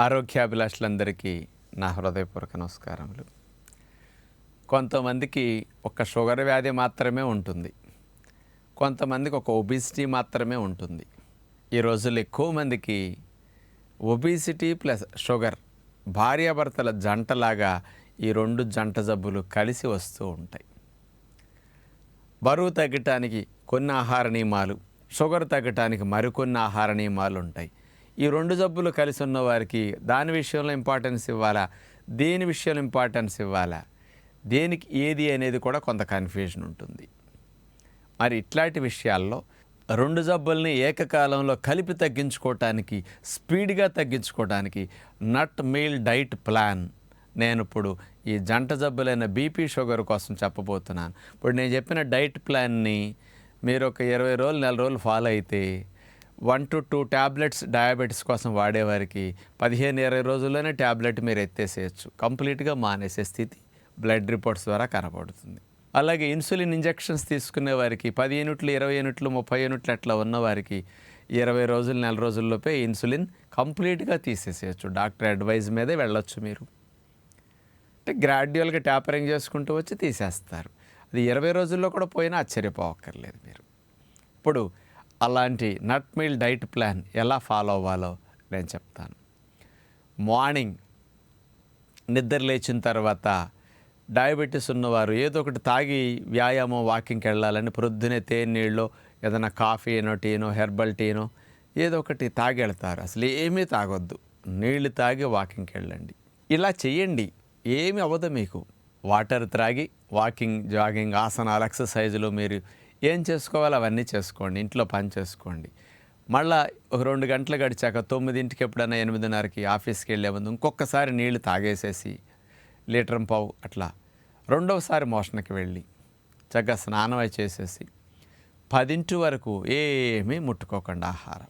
ఆరోగ్యాభిలాషులందరికీ నా హృదయపూర్వక నమస్కారములు. కొంతమందికి ఒక షుగర్ వ్యాధి మాత్రమే ఉంటుంది. కొంతమందికి ఒక ఒబిసిటీ మాత్రమే ఉంటుంది. ఈ రోజుల్లో ఎక్కువ మందికి ఒబిసిటీ ప్లస్ షుగర్ భార్యాభర్తల జంటలాగా ఈ రెండు జంట జబ్బులు కలిసి వస్తూ ఉంటాయి. బరువు తగ్గటానికి కొన్ని ఆహార నియమాలు షుగర్ తగ్గటానికి మరికొన్ని ఆహార నియమాలు ఉంటాయి. ఈ రెండు జబ్బులు కలిసి ఉన్న వారికి దాని విషయంలో ఇంపార్టెన్స్ ఇవ్వాలా? దేని విషయంలో ఇంపార్టెన్స్ ఇవ్వాలా? దేనికి ఏది అనేది కూడా కొంత కన్ఫ్యూజన్ ఉంటుంది. మరి ఇట్లాంటి విషయాల్లో రెండు జబ్బుల్ని ఏకకాలంలో కలిపి తగ్గించుకోవటానికి స్పీడ్గా తగ్గించుకోవటానికి నట్ మీల్ డైట్ ప్లాన్ నేను ఇప్పుడు ఈ జంట జబ్బులైన బీపీ షుగర్ కోసం చెప్పబోతున్నాను. ఇప్పుడు నేను చెప్పిన డైట్ ప్లాన్ని మీరు ఒక ఇరవై రోజులు నెల రోజులు ఫాలో అయితే one to two tablets diabetes కోసం వాడేవారికి పదిహేను ఇరవై రోజుల్లోనే ట్యాబ్లెట్ మీరు ఎత్తేసేయచ్చు. కంప్లీట్గా మానేసే స్థితి బ్లడ్ రిపోర్ట్స్ ద్వారా కనబడుతుంది. అలాగే ఇన్సులిన్ ఇంజెక్షన్స్ తీసుకునే వారికి పది యూనిట్లు ఇరవై యూనిట్లు ముప్పై యూనిట్లు అట్లా ఉన్నవారికి ఇరవై రోజులు నెల రోజుల్లోపే ఇన్సులిన్ కంప్లీట్గా తీసేసేయచ్చు. డాక్టర్ అడ్వైజ్ మీదే వెళ్ళొచ్చు మీరు. అంటే గ్రాడ్యువల్గా ట్యాపరింగ్ చేసుకుంటూ వచ్చి తీసేస్తారు. అది ఇరవై రోజుల్లో కూడా పోయినా ఆశ్చర్యపోవక్కర్లేదు మీరు. ఇప్పుడు అలాంటి నట్ మీల్ డైట్ ప్లాన్ ఎలా ఫాలో అవ్వాలో నేను చెప్తాను. మార్నింగ్ నిద్ర లేచిన తర్వాత డయాబెటీస్ ఉన్నవారు ఏదో ఒకటి తాగి వ్యాయామం వాకింగ్కి వెళ్ళాలని ప్రొద్దునే తేనె నీళ్ళు ఏదైనా కాఫీ ఏనో టీనో హెర్బల్ టీనో ఏదో ఒకటి తాగి వెళ్తారు. అసలు ఏమీ తాగొద్దు. నీళ్ళు తాగి వాకింగ్కి వెళ్ళండి. ఇలా చేయండి. ఏమి అవ్వదు మీకు. వాటర్ త్రాగి వాకింగ్ జాగింగ్ ఆసనాలు ఎక్సర్సైజులు మీరు ఏం చేసుకోవాలో? అవన్నీ చేసుకోండి. ఇంట్లో పని చేసుకోండి. మళ్ళా ఒక రెండు గంటలు గడిచాక తొమ్మిదింటికి ఎప్పుడైనా ఎనిమిదిన్నరకి ఆఫీస్కి వెళ్ళే ముందు ఇంకొకసారి నీళ్ళు తాగేసేసి లీటర్ పావు అట్లా. రెండవసారి మోషన్కి వెళ్ళి చక్కగా స్నానం అయి చేసేసి పదింటి వరకు ఏమీ ముట్టుకోకుండా ఆహారం.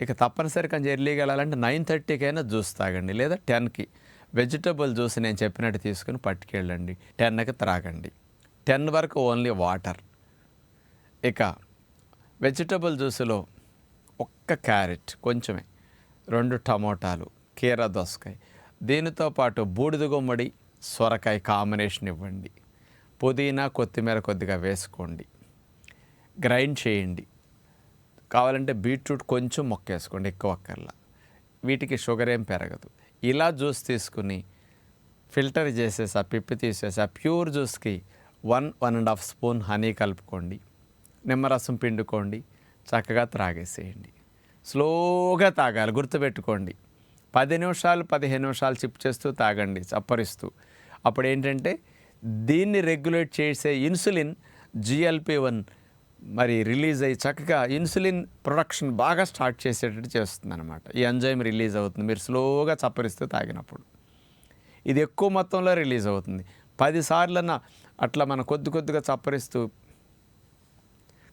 ఇక తప్పనిసరి కొంచెం ఎర్లీగా వెళ్ళాలంటే నైన్ థర్టీకైనా జ్యూస్ తాగండి. లేదా టెన్కి. వెజిటబుల్ జ్యూస్ నేను చెప్పినట్టు తీసుకుని పట్టుకెళ్ళండి. టెన్కి త్రాగండి. టెన్ వరకు ఓన్లీ వాటర్. ఇక వెజిటబుల్ జ్యూస్లో ఒక్క క్యారెట్ కొంచెమే. రెండు టమోటాలు కీర దోసకాయ. దీనితో పాటు బూడిద గుమ్మడి సొరకాయ కాంబినేషన్ ఇవ్వండి. పుదీనా కొత్తిమీర కొద్దిగా వేసుకోండి. గ్రైండ్ చేయండి. కావాలంటే బీట్రూట్ కొంచెం మొక్కేసుకోండి ఎక్కువ అక్కర్లా. వీటికి షుగర్ ఏం పెరగదు. ఇలా జ్యూస్ తీసుకుని ఫిల్టర్ చేసేసి ఆ పిప్పి తీసేసి ఆ pure జ్యూస్కి one one and half spoon honey కలుపుకోండి. నిమ్మరసం పిండుకోండి. చక్కగా త్రాగేసేయండి. స్లోగా తాగాలి గుర్తుపెట్టుకోండి. పది నిమిషాలు పదిహేను నిమిషాలు చిప్ చేస్తూ తాగండి చప్పరిస్తూ. అప్పుడు ఏంటంటే దీన్ని రెగ్యులేట్ చేసే ఇన్సులిన్ జిఎల్పి వన్ మరి రిలీజ్ అయ్యి చక్కగా ఇన్సులిన్ ప్రొడక్షన్ బాగా స్టార్ట్ చేసేటట్టు చేస్తుంది అనమాట ఈ ఎంజైమ్ రిలీజ్ అవుతుంది. మీరు స్లోగా చప్పరిస్తూ తాగినప్పుడు. ఇది ఎక్కువ మొత్తంలో రిలీజ్ అవుతుంది. పదిసార్లన్నా అట్లా మనం కొద్ది కొద్దిగా చప్పరిస్తూ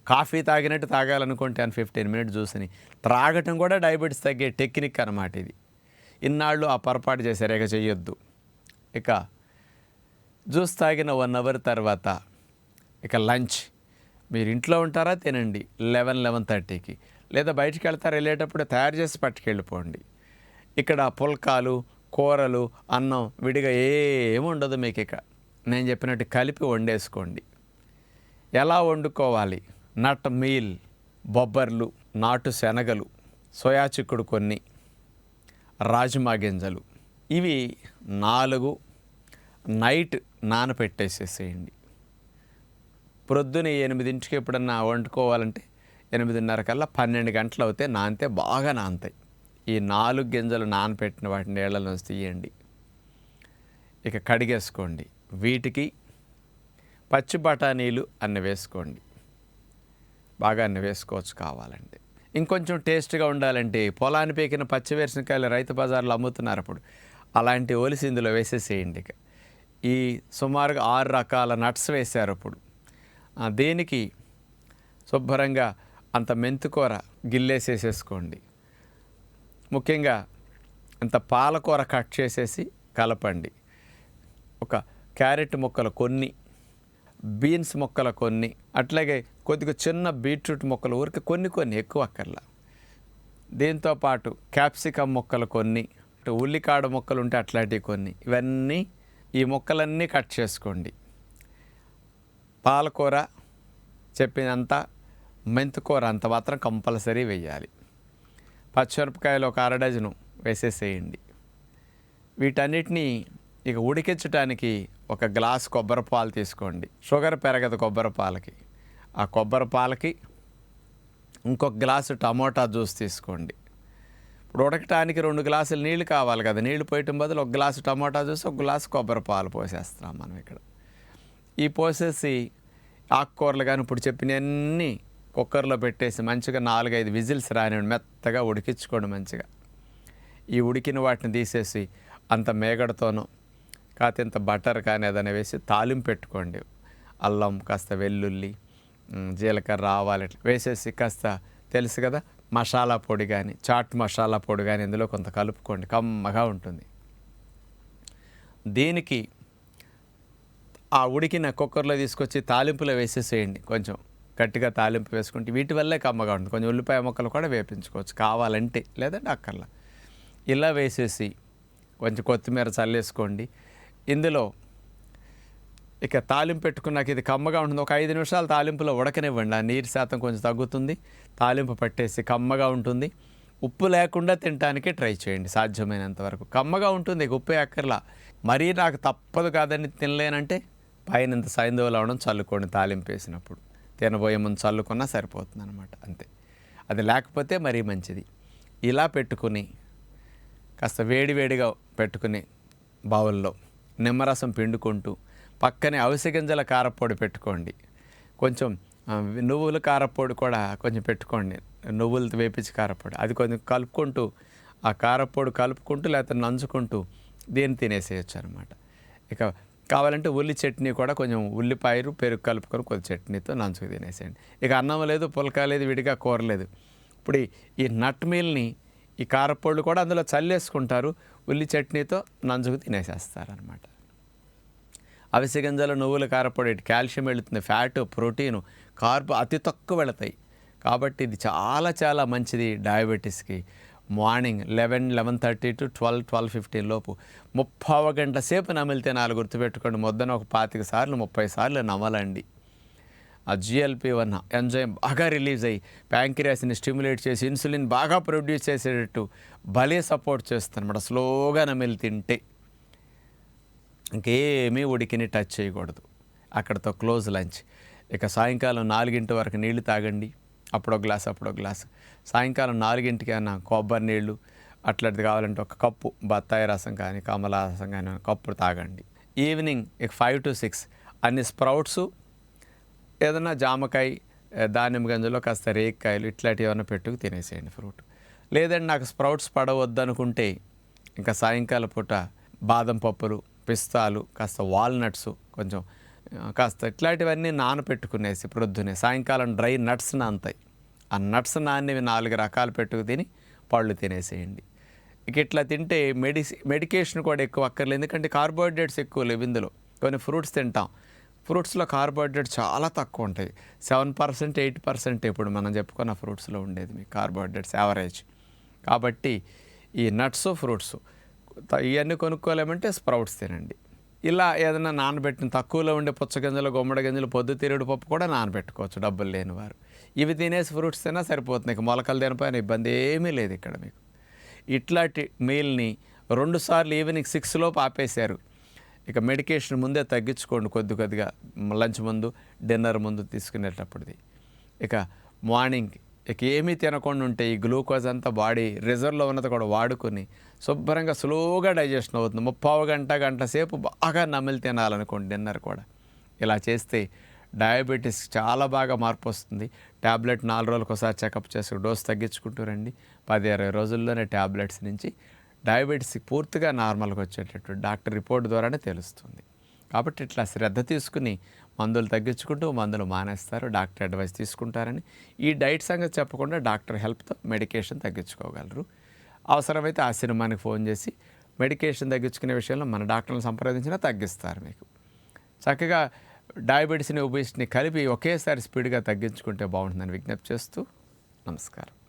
కాఫీ తాగినట్టు తాగాలనుకుంటే అని ఫిఫ్టీన్ మినిట్స్ చూసుని. త్రాగటం కూడా డయాబెటీస్ తగ్గే టెక్నిక్ అనమాట ఇది. ఇన్నాళ్ళు ఆ పొరపాటు చేశారు ఇక చెయ్యొద్దు. ఇక జ్యూస్ తాగిన వన్ అవర్ తర్వాత ఇక లంచ్. మీరు ఇంట్లో ఉంటారా? తినండి. లెవెన్ లెవెన్ థర్టీకి లేదా బయటికి వెళ్తారా? వెళ్ళేటప్పుడు తయారు చేసి పట్టుకెళ్ళిపోండి. ఇక్కడ పుల్కాలు కూరలు అన్నం విడిగా ఏముండదు మీకు ఇక. నేను చెప్పినట్టు కలిపి వండేసుకోండి. ఎలా వండుకోవాలి? నట్ మీల్ బొబ్బర్లు నాటు శనగలు సోయా చిక్కుడు కొన్ని రాజ్మా గింజలు. ఇవి నాలుగు నైట్ నానపెట్టేసేసేయండి. ప్రొద్దున ఎనిమిదింటికి ఎప్పుడన్నా వండుకోవాలంటే ఎనిమిదిన్నర కల్లా పన్నెండు గంటలు అవుతే నానితే బాగా నానతాయి. ఈ నాలుగు గింజలు నానపెట్టిన వాటిని నీళ్ళలో తీయండి. ఇక కడిగేసుకోండి. వీటికి పచ్చి బఠానీలు అన్ని వేసుకోండి. బాగా అన్ని వేసుకోవచ్చు కావాలంటే. ఇంకొంచెం టేస్ట్గా ఉండాలంటే పొలాన్ని పీకిన పచ్చి వేరుశనకాయలు రైతు బజార్లో అమ్ముతున్నారు అప్పుడు. అలాంటి ఒలిసి ఇందులో వేసేసేయండి ఇక. ఈ సుమారుగా ఆరు రకాల నట్స్ వేశారు అప్పుడు. దేనికి శుభ్రంగా అంత మెంతుకూర గిల్లేసేసేసుకోండి. ముఖ్యంగా అంత పాలకూర కట్ చేసేసి కలపండి. ఒక క్యారెట్ ముక్కలు కొన్ని బీన్స్ మొక్కలు కొన్ని అట్లాగే కొద్దిగా చిన్న బీట్రూట్ మొక్కలు ఊరికి కొన్ని కొన్ని ఎక్కువ అక్కర్లా. దీంతోపాటు క్యాప్సికమ్ మొక్కలు కొన్ని ఉల్లికాడ మొక్కలు ఉంటే అట్లాంటివి కొన్ని. ఇవన్నీ ఈ మొక్కలన్నీ కట్ చేసుకోండి. పాలకూర చెప్పినంత మెంతికూర అంత మాత్రం కంపల్సరీ వేయాలి. పచ్చిమిరపకాయలు ఒక అర డజను వేసేసేయండి. వీటన్నిటినీ ఇక ఉడికించడానికి ఒక గ్లాస్ కొబ్బరి పాలు తీసుకోండి. షుగర్ పెరగదు కొబ్బరి పాలకి. ఆ కొబ్బరి పాలకి ఇంకొక గ్లాసు టమోటా జ్యూస్ తీసుకోండి. ఇప్పుడు ఉడకటానికి రెండు గ్లాసులు నీళ్ళు కావాలి కదా. నీళ్ళు పోయటం బదులు ఒక గ్లాసు టమోటా జ్యూస్ ఒక గ్లాసు కొబ్బరి పాలు పోసేస్తున్నాం మనం ఇక్కడ. ఈ పోసేసి ఆకుకూరలు కానీ ఇప్పుడు చెప్పినవన్నీ కుక్కర్లో పెట్టేసి మంచిగా నాలుగైదు విజిల్స్ రానివ్వండి. మెత్తగా ఉడికించుకోండి మంచిగా. ఈ ఉడికిన వాటిని తీసేసి అంత మేగడతోనో కాకపోతే ఇంత బటర్ కానీ ఏదైనా వేసి తాలింపు పెట్టుకోండి. అల్లం కాస్త వెల్లుల్లి జీలకర్ర ఆవాలు ఇట్లా వేసేసి కాస్త తెలుసు కదా మసాలా పొడి కానీ చాట్ మసాలా పొడి కానీ ఇందులో కొంత కలుపుకోండి. కమ్మగా ఉంటుంది. దీనికి ఆ ఉడికిన కుక్కర్లో తీసుకొచ్చి తాలింపులో వేసేసేయండి. కొంచెం గట్టిగా తాలింపు వేసుకుంటే వీటి వల్లే కమ్మగా ఉంటుంది. కొంచెం ఉల్లిపాయ ముక్కలు కూడా వేపించుకోవచ్చు. కావాలంటే లేదంటే అక్కర్లా. ఇలా వేసేసి కొంచెం కొత్తిమీర చల్లేసుకోండి. ఇందులో ఇక తాలింపు పెట్టుకున్నాక ఇది కమ్మగా ఉంటుంది. ఒక ఐదు నిమిషాలు తాలింపులో ఉడకనివ్వండి. ఆ నీరు శాతం కొంచెం తగ్గుతుంది. తాలింపు పట్టేసి కమ్మగా ఉంటుంది. ఉప్పు లేకుండా తినడానికి ట్రై చేయండి. సాధ్యమైనంత వరకు కమ్మగా ఉంటుంది. ఉప్పు ఎక్కర్లా మరీ నాకు తప్పదు కాదని తినలేనంటే పైన ఇంత సైంధవులు అవడం చల్లుకోండి తాలింపు వేసినప్పుడు. తినబోయే ముందు చల్లుకున్నా సరిపోతుంది అనమాట అంతే. అది లేకపోతే మరీ మంచిది. ఇలా పెట్టుకుని కాస్త వేడివేడిగా పెట్టుకుని బౌల్లో నిమ్మరసం పిండుకుంటూ పక్కనే అవిసె గింజల కారపొడి పెట్టుకోండి. కొంచెం నువ్వుల కారపొడి కూడా కొంచెం పెట్టుకోండి. నువ్వులతో వేపించి కారపొడి. అది కొంచెం కలుపుకుంటూ ఆ కారపొడి కలుపుకుంటూ లేకపోతే నంచుకుంటూ దీన్ని తినేసేయచ్చు అనమాట ఇక కావాలంటే ఉల్లి చట్నీ కూడా కొంచెం ఉల్లిపాయలు పెరుగు కలుపుకొని కొద్ది చట్నీతో నంచుకు తినేసేయండి. ఇక అన్నం లేదు పులక లేదు విడిగా కూర లేదు. ఇప్పుడు ఈ నట్ మీల్ని ఈ కారపళ్ళు కూడా అందులో చల్లేసుకుంటారు. ఉల్లి చట్నీతో నంజుకు తినేసేస్తారనమాట అవిసె గింజలు నువ్వుల కారపొడి కాల్షియం వెళుతుంది ఫ్యాట్ ప్రోటీన్ కార్బ్ అతి తక్కువ వెళతాయి. కాబట్టి ఇది చాలా చాలా మంచిది డయాబెటీస్కి. Morning eleven eleven thirty to twelve twelve fifteen లోపు ముప్పావ గంట సేపు నమిలితే నాలుగు గుర్తుపెట్టుకోండి. మొద్దన ఒక పాతిక సార్లు ముప్పై సార్లు నమలండి. ఆ జిఎల్పి వన్ ఎంజైమ్ బాగా రిలీజ్ అయ్యి ప్యాంక్రియాస్ని స్టిమ్యులేట్ చేసి ఇన్సులిన్ బాగా ప్రొడ్యూస్ చేసేటట్టు భలే సపోర్ట్ చేస్తుందన్నమాట స్లోగా నమిలి తింటే ఇంకేమీ ఉడికిని టచ్ చేయకూడదు. అక్కడతో క్లోజ్ లంచ్. ఇక సాయంకాలం నాలుగింటి వరకు నీళ్ళు తాగండి. అప్పుడో గ్లాస్ అప్పుడో గ్లాస్. సాయంకాలం నాలుగింటికి అయినా కొబ్బరి నీళ్ళు అట్లాంటిది కావాలంటే ఒక కప్పు బత్తాయి రసం కానీ కమలా రసం కానీ ఒక కప్పు తాగండి. ఈవినింగ్ ఇక ఫైవ్ టు సిక్స్ అన్ని స్ప్రౌట్స్ ఏదైనా జామకాయ దానిమ్మ గంజలో కాస్త రేక్కాయలు ఇట్లాంటివి ఏమైనా పెట్టుకు తినేసేయండి ఫ్రూట్. లేదండి నాకు స్ప్రౌట్స్ పడవద్దు అనుకుంటే ఇంకా సాయంకాల పూట బాదం పప్పులు పిస్తాలు కాస్త వాల్నట్స్ కొంచెం కాస్త ఇట్లాంటివన్నీ నానపెట్టుకునేసి ప్రొద్దునే సాయంకాలం డ్రై నట్స్ నానతాయి. ఆ నట్స్ నాన్నవి నాలుగు రకాలు పెట్టుకు తిని పళ్ళు తినేసేయండి. ఇక ఇట్లా తింటే మెడిసి మెడికేషన్ కూడా ఎక్కువ అక్కర్లేదు. ఎందుకంటే కార్బోహైడ్రేట్స్ ఎక్కువ లేవు ఇందులో. కొన్ని ఫ్రూట్స్ తింటాం. ఫ్రూట్స్లో కార్బోహైడ్రేట్ చాలా తక్కువ ఉంటాయి. సెవెన్ పర్సెంట్ ఎయిట్ పర్సెంట్ ఇప్పుడు మనం చెప్పుకున్న ఫ్రూట్స్లో ఉండేది మీ కార్బోహైడ్రేట్స్ యావరేజ్. కాబట్టి ఈ నట్స్ ఫ్రూట్స్ ఇవన్నీ కొనుక్కోలేమంటే స్ప్రౌట్స్ తినండి. ఇలా ఏదైనా నానబెట్టిన తక్కువలో ఉండే పుచ్చగింజలు గుమ్మడి గింజలు పొద్దు తిరుగుడు పప్పు కూడా నానబెట్టుకోవచ్చు డబ్బులు లేని వారు. ఇవి తినేసి ఫ్రూట్స్ తిన్నా సరిపోతుంది. ఇక మొలకలు తినపోయిన ఇబ్బంది ఏమీ లేదు ఇక్కడ మీకు. ఇట్లాంటి మీల్ని రెండుసార్లు ఈవినింగ్ సిక్స్ ఆపేశారు. ఇక మెడికేషన్ ముందే తగ్గించుకోండి కొద్ది కొద్దిగా. లంచ్ ముందు డిన్నర్ ముందు తీసుకునేటప్పటిది. ఇక మార్నింగ్ ఇక ఏమీ తినకుండా ఉంటే ఈ గ్లూకోజ్ అంతా బాడీ రిజర్వ్లో ఉన్నది కూడా వాడుకొని శుభ్రంగా స్లోగా డైజెషన్ అవుతుంది. ముప్పావు గంట గంట సేపు బాగా నమిలి తినాలనుకోండి డిన్నర్ కూడా. ఇలా చేస్తే డయాబెటీస్ చాలా బాగా మార్పు వస్తుంది. ట్యాబ్లెట్ నాలుగు రోజులకు ఒకసారి చెకప్ చేసుకుని డోస్ తగ్గించుకుంటూ రండి. పది ఇరవై రోజుల్లోనే ట్యాబ్లెట్స్ నుంచి డయాబెటీస్ పూర్తిగా నార్మల్గా వచ్చేటట్టు డాక్టర్ రిపోర్ట్ ద్వారానే తెలుస్తుంది. కాబట్టి ఇట్లా శ్రద్ధ తీసుకుని మందులు తగ్గించుకుంటూ మందులు మానేస్తారు డాక్టర్ అడ్వైస్ తీసుకుంటారని. ఈ డైట్ సంగతి చెప్పకుండా డాక్టర్ హెల్ప్తో మెడికేషన్ తగ్గించుకోగలరు. అవసరమైతే ఆ సినిమానికి ఫోన్ చేసి మెడికేషన్ తగ్గించుకునే విషయంలో మన డాక్టర్ని సంప్రదించినా తగ్గిస్తారు మీకు. చక్కగా డయాబెటీస్ని ఒబేసిటీని కలిపి ఒకేసారి స్పీడ్గా తగ్గించుకుంటే బాగుంటుందని విజ్ఞప్తి చేస్తూ నమస్కారం.